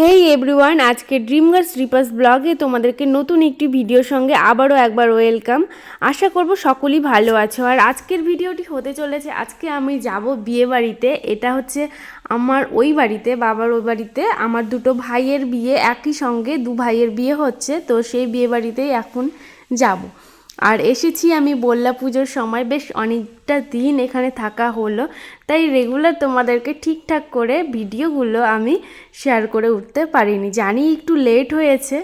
হেই everyone আজকে dream girls রিপাস ব্লগে তোমাদেরকে নতুন একটি ভিডিওর সঙ্গে আবারও একবার ওয়েলকাম আশা করব সকলেই ভালো আছো। আর আজকের ভিডিওটি হতে চলেছে, আজকে আমি যাব বিয়ে বাড়িতে। এটা হচ্ছে আমার ওই বাড়িতে, বাবার ওই বাড়িতে। আমার দুটো ভাইয়ের বিয়ে একই সঙ্গে, দু ভাইয়ের বিয়ে হচ্ছে, তো সেই বিয়ে বাড়িতেই এখন যাব। আর এসেছি আমি বল্লা পুজোর সময়। বেশ অনেকটা দিন এখানে থাকা হলো। তাই রেগুলার তোমাদেরকে ঠিকঠাক করে ভিডিওগুলো আমি শেয়ার করে উঠতে পারিনি। জানি একটু লেট হয়েছে।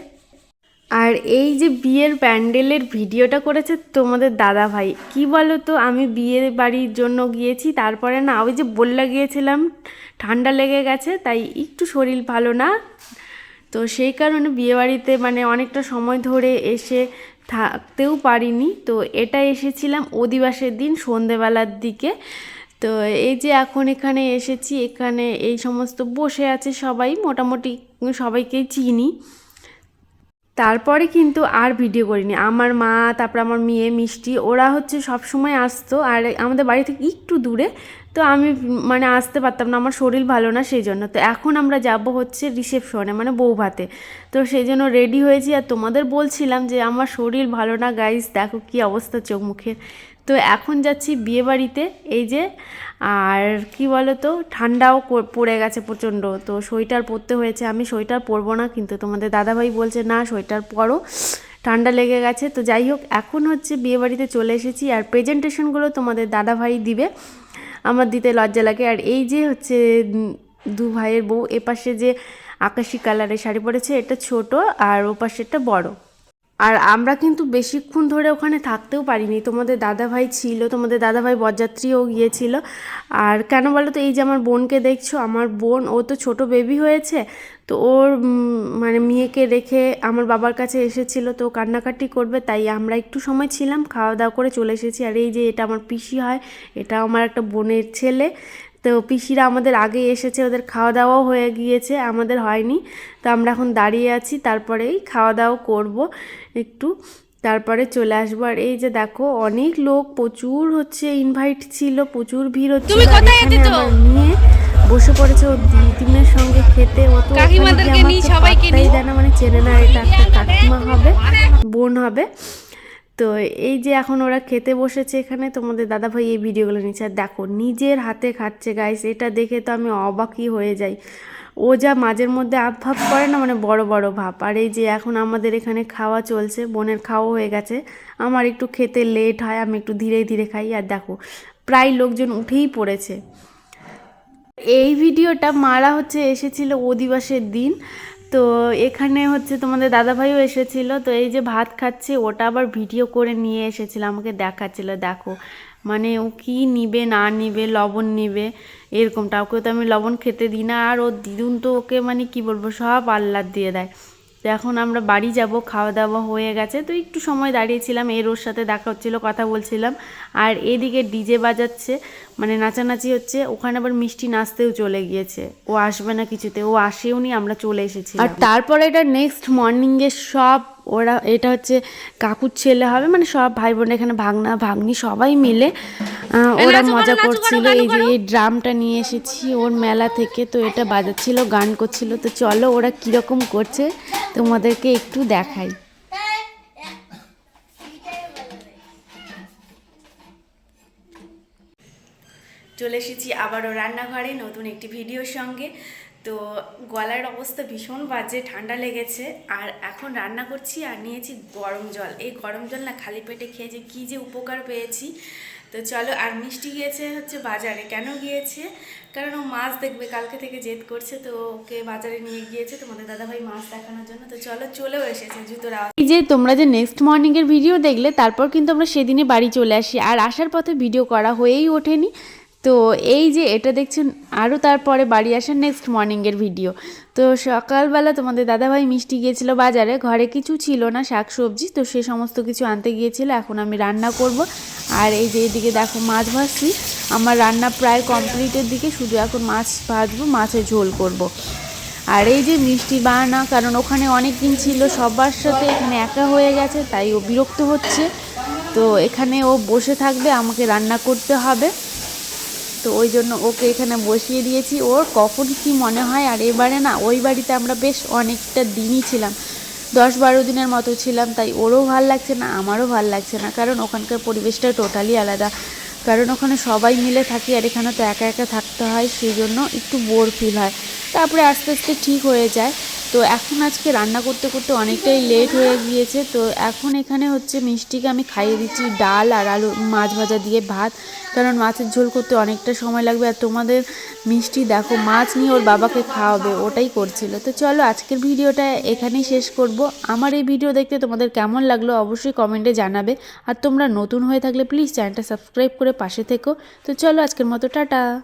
আর এই যে বিয়ের প্যান্ডেলের ভিডিওটা করেছে তোমাদের দাদা ভাই, কি বলো তো আমি বিয়ে বাড়ির জন্য গিয়েছি, তারপরে না ওই যে বললা গিয়েছিলাম, ঠান্ডা লেগে গেছে, তাই একটু শরীর ভালো না। তো সেই কারণে বিয়েবাড়িতে মানে অনেকটা সময় ধরে এসে থাকতেও পারিনি। তো এটা এসেছিলাম অধিবাসের দিন, সন্ধেবেলার দিকে। তো এই যে এখন এখানে এসেছি, এখানে এই সমস্ত বসে আছে সবাই। মোটামুটি সবাইকেই চিনি। তারপরে কিন্তু আর ভিডিও করিনি। আমার মা, তারপর আমার মেয়ে, মিষ্টি, ওরা হচ্ছে সব সময় আসতো আর আমাদের বাড়ি থেকে একটু দূরে। তো আমি মানে আসতে পারতাম না, আমার শরীর ভালো না সেই জন্য তো এখন আমরা যাব হচ্ছে রিসেপশনে মানে বউ ভাতে তো সেই জন্য রেডি হয়েছি আর তোমাদের বলছিলাম যে আমার শরীর ভালো না গাইস দেখো কি অবস্থা চোখ মুখের। তো এখন যাচ্ছি বিয়েবাড়িতে, এই যে, আর কি বলো তো ঠান্ডাও পড়ে গেছে প্রচণ্ড, তো সোয়েটার পরতে হয়েছে। আমি সোয়েটার পরবো না কিন্তু, তোমাদের দাদাভাই বলছে, না, সোয়েটার পরো। ঠান্ডা লেগে গেছে, তো যাই হোক, এখন হচ্ছে বিয়েবাড়িতে চলে এসেছি, আর প্রেজেন্টেশনগুলো তোমাদের দাদাভাই দিবে। আমার দিতে লজ্জা লাগে, আর এই যে হচ্ছে, দু ভাইয়ের বউ, এপাশে যে আকাশি কালারের শাড়ি পরেছে, এটা ছোট, আর ওপাশেরটা বড়। আর আমরা কিন্তু বেশিক্ষণ ধরে ওখানে থাকতেও পারিনি। তোমাদের দাদাভাই ছিল, তোমাদের দাদাভাই বরযাত্রীও গিয়েছিল। আর কেন বলো তো এই যে আমার বোনকে দেখছ, আমার বোন, ও তো ছোট বেবি হয়েছে, তো ওর মানে মেয়েকে রেখে আমার বাবার কাছে এসেছিল, তো কান্নাকাটি করবে, তাই আমরা একটু সময় ছিলাম খাওয়া দাওয়া করে চলে এসেছি। আর এই যে এটা আমার পিসি হয়, এটা আমার একটা বোনের ছেলে তো পিসিরা আমাদের আগে এসেছে ওদের খাওয়া দাওয়াও হয়ে গিয়েছে আমাদের হয়নি। তো আমরা এখন দাঁড়িয়ে আছি তারপরেই খাওয়া দাওয়া করব একটু। তারপরে চলে আসব। আর এই যে দেখো অনেক লোক প্রচুর হচ্ছে ইনভাইট ছিল প্রচুর ভিড় হচ্ছে? নিয়ে বসে পড়েছে ও দিদিমের সঙ্গে খেতে। ও তো কাকিমাদেরকে সবাইকে মানে চেনে না এটা একটা কাকিমা হবে বোন হবে। তো এই যে এখন ওরা খেতে বসেছে এখানে তোমাদের দাদাভাই এই ভিডিওগুলো নিচ্ছে আর দেখো, নিজের হাতে খাচ্ছে গাইস এটা দেখে তো আমি অবাকই হয়ে যাই। ও যা মাঝের মধ্যে ভাব করে না মানে বড় বড় ভাব। আর এই যে এখন আমাদের এখানে খাওয়া চলছে, বোনের খাওয়া হয়ে গেছে। আমার একটু খেতে লেট হয়, আমি একটু ধীরে ধীরে খাই। আর দেখো, প্রায় লোকজন উঠেই পড়েছে। এই ভিডিওটা মারা হচ্ছে, এসেছিল অধিবাসের দিন। তো এখানে হচ্ছে তোমাদের দাদাভাইও এসেছিল, তো এই যে ভাত খাচ্ছে ওটা আবার ভিডিও করে নিয়ে এসেছিল, আমাকে দেখাচ্ছিল, দেখো। মানে ও কি নিবে, না নিবে, লবণ নিবে, এরকমটা। ওকে তো আমি লবণ খেতে দিই না, আর ও দিদুন তো ওকে মানে কি বলব, সব আল্লাদ দিয়ে দেয়। তো এখন আমরা বাড়ি যাব খাওয়া দাওয়া হয়ে গেছে। তো একটু সময় দাঁড়িয়েছিলাম, এর ওর সাথে দেখা হচ্ছিল, কথা বলছিলাম। আর এদিকে ডিজে বাজাচ্ছে মানে নাচানাচি হচ্ছে, ওখানে আবার মিষ্টি নাচতেও চলে গিয়েছে। ও আসবে না কিছুতে, ও আসেও নি, আমরা চলে এসেছি আর তারপরে এটা নেক্সট মর্নিংয়ে সব, ওরা, এটা হচ্ছে কাকুর ছেলে হবে মানে সব ভাই বোন এখানে ভাগনা ভাগ্নি সবাই মিলে ওরা মজা করছিল। এই যে এই ড্রামটা নিয়ে এসেছি ওর মেলা থেকে তো এটা বাজাচ্ছিল গান করছিল। তো চলো ওরা কীরকম করছে তোমাদেরকে একটু দেখাই। চলে এসেছি আবারও রান্নাঘরে নতুন একটি ভিডিওর সঙ্গে। তো গলার অবস্থা ভীষণ বাজে, ঠান্ডা লেগেছে। আর এখন রান্না করছি আর নিয়েছি গরম জল। এই গরম জল না খালি পেটে খেয়ে যে কী যে উপকার পেয়েছি। তো চলো, আর মিষ্টি গিয়েছে হচ্ছে বাজারে। কেন গিয়েছে? কারণ ও মাছ দেখবে, কালকে থেকে জেদ করছে। তো ওকে বাজারে নিয়ে গিয়েছে তোমাদের দাদাভাই মাছ দেখানোর জন্য। তো চলো, চলেও এসেছে জুতোর এই যে তোমরা যে নেক্সট মর্নিংয়ের ভিডিও দেখলে, তারপর কিন্তু আমরা সেদিনে বাড়ি চলে আসি। আর আসার পথে ভিডিও করা হয়েই ওঠেনি। তো এই যে এটা দেখছেন আরও তারপরে বাড়ি আসার নেক্সট মর্নিংয়ের ভিডিও তো সকালবেলা তোমাদের দাদাভাই মিষ্টি গিয়েছিল বাজারে, ঘরে কিছু ছিল না, শাক সবজি, তো সে সমস্ত কিছু আনতে গিয়েছিল, এখন আমি রান্না করব। আর এই যে এদিকে দেখো মাছ ভাজছি, আমার রান্না প্রায় কমপ্লিটের দিকে, শুধু এখন মাছ ভাজবো মাছের ঝোল করব। আর এই যে মিষ্টি বানা কারণ ওখানে অনেক দিন ছিল, সবার সাথে এখানে একা হয়ে গেছে, তাই ও বিরক্ত হচ্ছে। তো এখানে ও বসে থাকবে, আমাকে রান্না করতে হবে। তো ওই জন্য ওকে এখানে বসিয়ে দিয়েছি। ওর কখন কি মনে হয় আর এবারে না, ওই বাড়িতে আমরা বেশ অনেকটা দিনই ছিলাম। দশ বারো দিনের মতো ছিলাম, তাই ওরও ভালো লাগছে না, আমারও ভালো লাগছে না। কারণ ওখানকার পরিবেশটা টোটালি আলাদা। কারণ ওখানে সবাই মিলে থাকি আর এখানে তো একা একা থাকতে হয়, সেই জন্য একটু বোর ফিল হয়। তারপরে আস্তে আস্তে ঠিক হয়ে যায়। তো এখন আজকে রান্না করতে করতে অনেকটাই লেট হয়ে গিয়েছে। তো এখন এখানে হচ্ছে মিষ্টিকে আমি খাইয়ে দিচ্ছি ডাল আর আলু, মাছ ভাজা দিয়ে ভাত। কারণ মাছের ঝোল করতে অনেকটা সময় লাগবে। আর তোমাদের মিষ্টি দেখো, মাছ নিয়ে ওর বাবাকে খাওয়াবে, ওটাই করছিল। তো চলো আজকের ভিডিওটা এখানেই শেষ করব। আমার এই ভিডিও দেখতে তোমাদের কেমন লাগল অবশ্যই কমেন্টে জানাবে। আর তোমরা নতুন হয়ে থাকলে প্লিজ চ্যানেলটা সাবস্ক্রাইব করে পাশে থেকো। তো চলো আজকের মতো, টাটা।